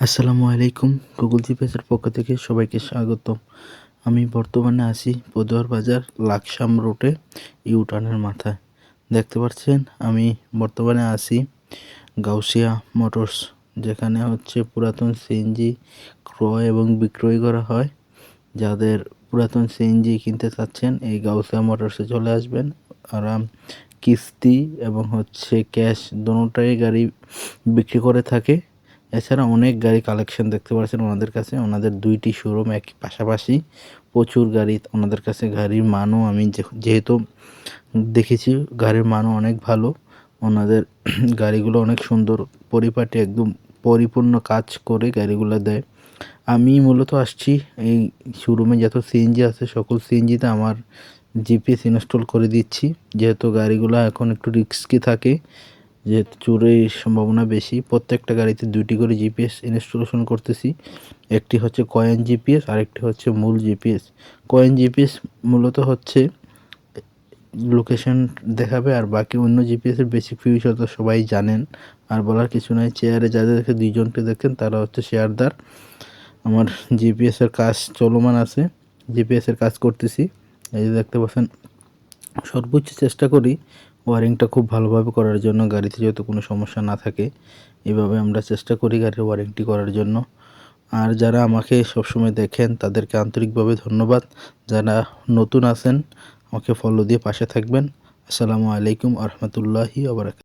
আসসালামু আলাইকুম, গুগল জিপিএসের পক্ষ থেকে সবাইকে স্বাগতম। আমি বর্তমানে আছি পদুয়ার বাজার লাকসাম রোডে, ইউটার্নের মাথায়। দেখতে পাচ্ছেন, আমি বর্তমানে আছি গাউসিয়া মোটরস, যেখানে হচ্ছে পুরাতন সিএনজি ক্রয় এবং বিক্রয় করা হয়। যাদের পুরাতন সিএনজি কিনতে চাচ্ছেন, এই গাউসিয়া মোটরসে চলে আসবেন। আরাম, কিস্তি এবং হচ্ছে ক্যাশ, দোনোটাই গাড়ি বিক্রি করে থাকে। এছাড়া অনেক গাড়ি কালেকশন দেখতে পাচ্ছেন ওনাদের কাছে। ওনাদের দুইটি শোরুম এক পাশাপাশি প্রচুর গাড়ি ওনাদের কাছে। গাড়ির মানও আমি যেহেতু দেখেছি গাড়ির মানও অনেক ভালো। ওনাদের গাড়িগুলো অনেক সুন্দর, পরিপাটি একদম পরিপূর্ণ কাজ করে গাড়িগুলো দেয়। আমি মূলত আসছি এই শোরুমে যত সিএনজি আছে, সকল সিএনজিতে আমার জিপিএস ইনস্টল করে দিচ্ছি। যেহেতু গাড়িগুলো এখন একটু রিস্কি থাকে যেহেতু চুরির সম্ভাবনা বেশি, প্রত্যেকটা গাড়িতে দুইটি করে জিপিএস ইনস্টলেশন করতেছি। একটি হচ্ছে কয়েন জিপিএস আরেকটি হচ্ছে মূল জিপিএস কয়েন জিপিএস মূলত হচ্ছে লোকেশন দেখাবে, আর বাকি অন্য জিপিএসের বেসিক ফিউচার তো সবাই জানেন। আর বলার কিছু নয় চেয়ারে যাদেরকে দুইজনকে দেখেন, তারা হচ্ছে শেয়ারদার আমার জিপিএসের কাজ চলমান আছে জিপিএসের কাজ করতেছি। এই যে দেখতে পাচ্ছেন, সর্বোচ্চ চেষ্টা করি ওয়ারিংটা খুব ভালোভাবে করার জন্য গাড়িতে যাতে কোনো সমস্যা না থাকে, এভাবে আমরা চেষ্টা করি গাড়ির ওয়ারিংটি করার জন্য। আর যারা আমাকে সবসময় দেখেন, তাদেরকে আন্তরিকভাবে ধন্যবাদ। যারা নতুন আছেন, আমাকে ফলো দিয়ে পাশে থাকবেন। আসসালামু আলাইকুম আহমতুল্লাহি আবরাক